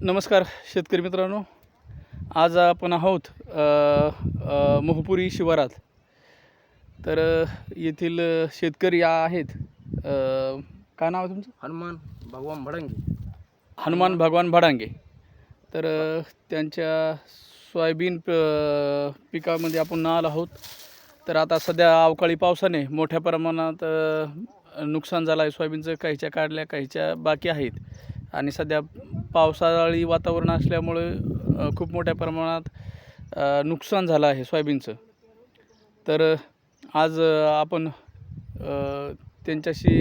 नमस्कार शेतकरी मित्रांनो. आज आपण आहोत मोहपुरी शिवारात. तर येथील शेतकरी आहेत. अ, काय नाव आहे तुमचं? हनुमान भगवान भडंगे. हनुमान भगवान भडांगे. तर अ, त्यांच्या सोयाबीन प- पिकामध्ये आपण ना आलो आहोत. तर आता सध्या अवकाळी पावसाने मोठ्या प्रमाणात अ, नुकसान झालं आहे सोयाबीनचं काहीच्या काढल्या काहीच्या बाकी आहेत. आणि सध्या पावसाळी वातावरण असल्यामुळे खूप मोठ्या प्रमाणात नुकसान झालं आहे सोयाबीनचं. तर आज आपण त्यांच्याशी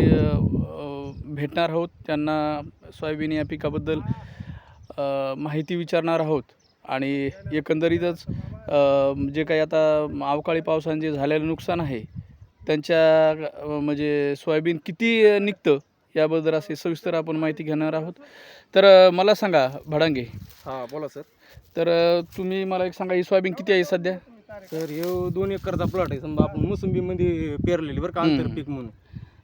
भेटणार आहोत. त्यांना सोयाबीन या पिकाबद्दल माहिती विचारणार आहोत. आणि एकंदरीतच जे काही आता अवकाळी पावसाने जे झालेलं नुकसान आहे त्यांच्या म्हणजे सोयाबीन किती निघतं? याबद्दल असे सविस्तर आपण माहिती घेणार आहोत. तर मला सांगा भडांगे. हा बोला सर. तर तुम्ही मला एक सांगा ही सोयाबीन किती आहे सध्या? तर हे दोन एकरचा प्लॉट आहे. समजा आपण मोसंबीमध्ये पेरलेली बरं का. आंतरपीक म्हणून.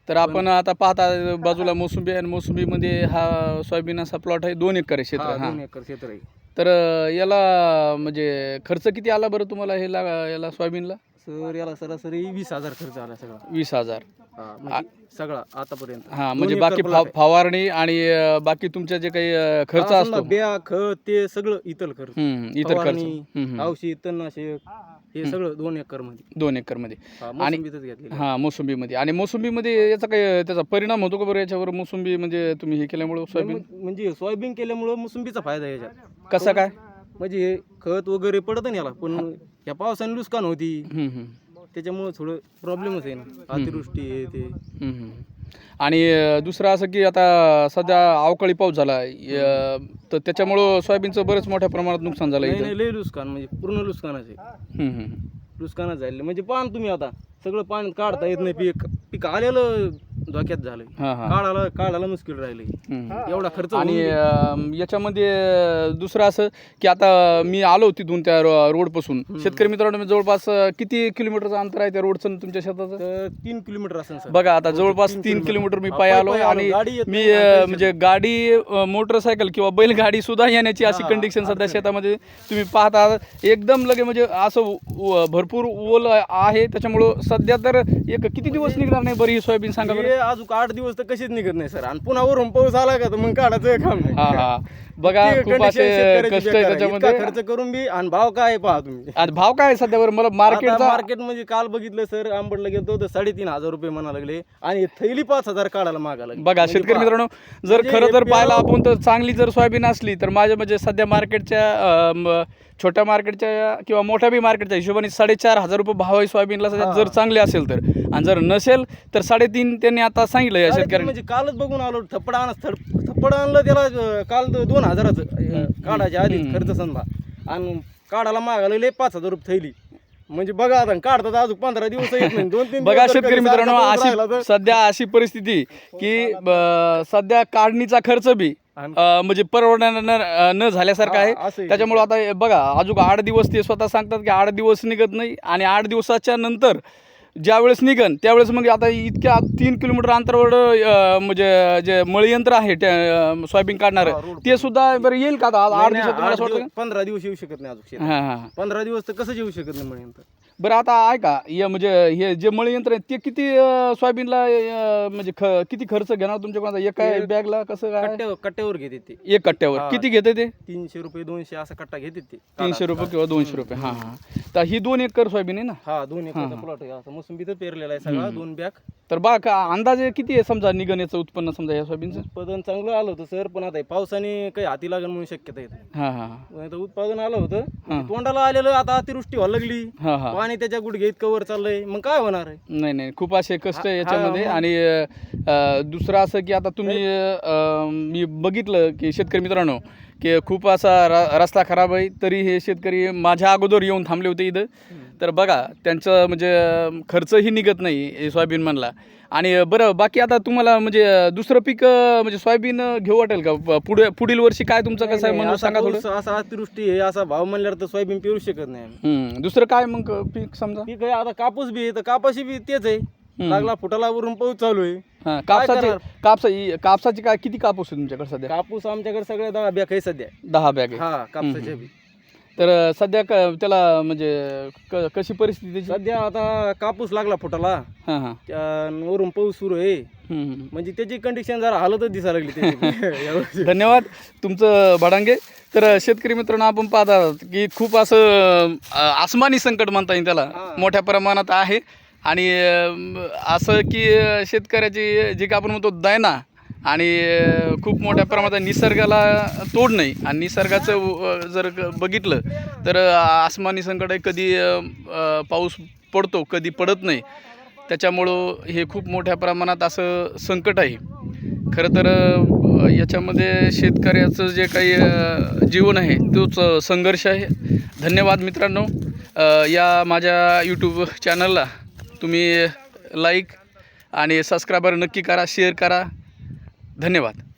तर आपण आता पाहता बाजूला मोसंबी आणि मोसंबीमध्ये हा सोयाबीन असा प्लॉट आहे दोन एकर आहे क्षेत्र हा, दोन एकर क्षेत्र आहे. तर याला म्हणजे खर्च किती आला बरं तुम्हाला हे ला याला सोयाबीनला? सर याला सरासरी वीस हजार खर्च आला सगळा. वीस हजार. हा, म्हणजे सगळा आतापर्यंत. हां म्हणजे एकर बाकी plot फा आहे. फवारणी आणि अ, बाकी तुमच्या जे काही अ, खर्च हा, समजा असतो बिया खत ते सगळं इतर खर्च. हम्म, इतर खर्च. फवारणी, हम्म, हम्म. औषध तणनाशक हे सगळं दोन एकरमध्ये दोन मोसंबीतच घेतलेलं. हां मोसंबीमध्ये. आणि मोसंबीमध्ये याचा काही त्याचा परिणाम होतो का बरं याच्यावर? मोसंबी म्हणजे तुम्ही हे केल्यामुळं सोयाबीन? म्हण- म्हणजे सोयाबीन केल्यामुळं मोसंबीचा फायदा आहे याच्यात. कसा काय? म्हणजे हे खत वगैरे पडत नाही याला पण या पावसाने नुकसान होती. हम्म, हम्म. त्याच्यामुळे थोडं प्रॉब्लेमच आहे ना. अतिवृष्टी आहे ते. हम्म. आणि अ, दुसरं असं की आता सध्या अवकाळी पाऊस झाला. अ, तर त्याच्यामुळं सोयाबीनचं बरंच मोठ्या प्रमाणात नुकसान झालं नाही इथं. नाही लय नुकसान म्हणजे पूर्ण नुकसानच आहे. हम्म, हम्म. नुकसानच झालेलं. म्हणजे पान तुम्ही आता. सगळं पाण्यात काढता येत नाही. पीक पीक आलेलं धोक्यात झालं. हां हां. काढायला काढायला मुश्किल राहिले. हम्म. एवढा खर्च आणि होऊन अ, याच्यामध्ये अ, दुसरं असं की आता मी आलो तिथून त्या रो- रोडपासून. शेतकरी मित्रांनो मी जवळपास अ, किती किलोमीटरचं अंतर आहे त्या रोडचं आणि तुमच्या शेताचं? तर तीन किलोमीटर असेल सर. बघा आता जवळपास तीन किलोमीटर. मी पाय आलो आलो. आणि गाडी येत मी नाही, अ, काहीच म्हणजे गाडी अ, मोटरसायकल किंवा बैलगाडी सुद्धा येण्याची अशी कंडिशन सध्या. शेतामध्ये तुम्ही पाहता. एकदम लगे म्हणजे असं उ- उ- भरपूर ओल आहे. त्याच्यामुळं सध्या तर एक किती दिवस निघणार नाही बरी ही सोयाबीन सांगा बरं? हे अजून आठ दिवस तर कशीच निघत नाही सर. आणि पुन्हा वरून पाऊस आला का तर मग काढायचं काम नाही. हा हा. बघा ती खूप condition असे शेतकऱ्याची कष्ट बेकार आहे. आहे. इतका त्याच्यामध्ये खर्च करून बी आणि भाव काय आहे पहा तुम्ही. आणि भाव काय आहे सध्या बरं? मला मार्केटचा मार्केट म्हणजे काल बघितलं सर आंबडला गेलो तर साडेतीन हजार रुपये म्हणा लागले आणि थैली पाच हजार काढायला मागा लागले. बघा म्हणजे शेतकरी पहा. मित्रांनो जर म्हणजे खरं हे जर पेरा- पाहिलं आपण तर चांगली जर सोयाबीन असली तर माझ्या म्हणजे सध्या मार्केटच्या छोट्या मार्केटच्या किंवा मोठ्या बी मार्केटच्या हिशोबाने साडेचार हजार रुपये भाव आहे सोयाबीनला सध्या. जर चांगले असेल तर. आणि जर नसेल तर साडेतीन त्यांनी आता सांगितलं या साडेतीन शेतकऱ्यांनी. म्हणजे कालच बघून आलो थप्पड आण थप्पड आणलं त्याला अं, काल दो- दोन हजाराचं अं, काढायच्या आधी. खर्च समजा आणि काढायला मागायला लय पाच हजार रुपये थैली. म्हणजे बघा आता काढतात अजून पंधरा दिवस येत नाही. दोन तीन बघा दिवस शेतकरी मित्रांनो सारखा पाऊस राहिला अशी सध्या अशी परिस्थिती की ब- सध्या काढणीचा खर्च बी अं, म्हणजे परवडणार न- झाल्यासारखं हा, आहे. त्याच्यामुळे आता हे बघा अजून आठ दिवस ते स्वतः सांगतात की आठ दिवस निघत नाही आणि आठ दिवसाच्या नंतर ज्यावेळेस निघन त्यावेळेस मग आता इतक्या तीन किलोमीटर अंतरावर म्हणजे जे मळीयंत्र आहे सोयाबीन काढणार. ते सुद्धा बरं येईल का आता आठ दिवसात तुम्हाला असं वाटतं पंधरा दिवस येऊ शकत नाही अजून. हां हां पंधरा दिवस तर कसं येऊ शकत नाही म्हणजे बरं आता आहे का या म्हणजे हे जे मळीयंत्र आहे ते किती अं, सोयाबीनला अं, म्हणजे ख किती खर्च घेणार तुमच्याकडून? आता एका बॅगला कसं काय? कट्ट्यावर कट्ट्यावर घेते ते. एक कट्ट्यावर. हा. किती घेते ते? तीनशे रुपये दोनशे असा कट्टा घेते ते. तीनशे रुपये किंवा दोनशे रुपये. हां हां. तर ही दोन एकर सोयाबीन आहे ना? हा दोन एकरचा प्लॉट आहे. असं मोसंबीचं पेरलेला आहे सगळा दोन बॅग. तर बा का अंदाजे किती आहे समजा निगण्याचं उत्पन्न समजा या सोयाबीनचं? उत्पादन चांगलं आलं होतं सर पण आता हे पावसाने काही हाती लागेल म्हणून शक्यता येत. हां हां नाही तर उत्पादन आलं होतं तोंडाला आलेलं आता अतिवृष्टी व्हायला लागली. हां हां. पाणी त्याच्या गुडघे इतकं वर चाललंय मग काय होणार आहे? नाही नाही खूप असे कष्ट आहे याच्यामध्ये. आणि अं, दुसरं असं की आता तुम्ही अं, मी बघितलं की शेतकरी मित्रांनो की खूप असा र रस्ता खराब आहे तरी हे शेतकरी माझ्या अगोदर येऊन थांबले होते इथं. तर बघा त्यांचं म्हणजे खर्चही निघत नाही सोयाबीन म्हणला. आणि बरं बाकी आता तुम्हाला म्हणजे दुसरं पीक म्हणजे सोयाबीन घेऊ वाटेल का? पुढे पुढील वर्षी काय तुमचं कसं आहे? म्हणून सांगा थोडं. असा अतिवृष्टी आहे असा भाव म्हणल्यावर तर सोयाबीन पेरू शकत नाही दुसरं काय मग पीक समजा? पीक आहे आता कापूस बी तर कापाशी बी तेच आहे. लागला फुटाला वरून पाऊस चालू आहे. कापसाची करणार? कापसा इ- कापसाची काय किती कापूस आहे तुमच्याकडे सध्या? कापूस आमच्याकडे सगळे दहा बॅग आहे सध्या. दहा बॅग आहे. हा कापसाच्या बी. तर सध्या क त्याला म्हणजे क कशी परिस्थिती त्याची? सध्या आता कापूस लागला फुटाला. हां हां. त्या- वरून पाऊस सुरू आहे. हम्म, हम्म. म्हणजे त्याची कंडिशन जरा हालतच दिसायला लागली त्याची. यावर्षी. धन्यवाद तुमचं भडांगे. तर शेतकरी मित्रांनो आपण पाहतात की खूप असं अ, आसमानी संकट म्हणता येईल त्याला. हा. मोठ्या प्रमाणात आहे. आणि अ, असं की अ, शेतकऱ्याची जे का आपण म्हणतो दैना आणि खूप मोठ्या प्रमाणात निसर्गाला तोड नाही. आणि निसर्गाचं जर बघितलं तर आसमानी संकट आहे कधी पाऊस पडतो कधी पडत नाही. त्याच्यामुळं हे खूप मोठ्या प्रमाणात असं संकट आहे. खरं तर याच्यामध्ये शेतकऱ्याचं जे काही जीवन आहे तोच संघर्ष आहे. धन्यवाद मित्रांनो. या माझ्या यूट्यूब चॅनलला तुम्ही लाईक आणि सबस्क्रायबर नक्की करा शेअर करा. धन्यवाद.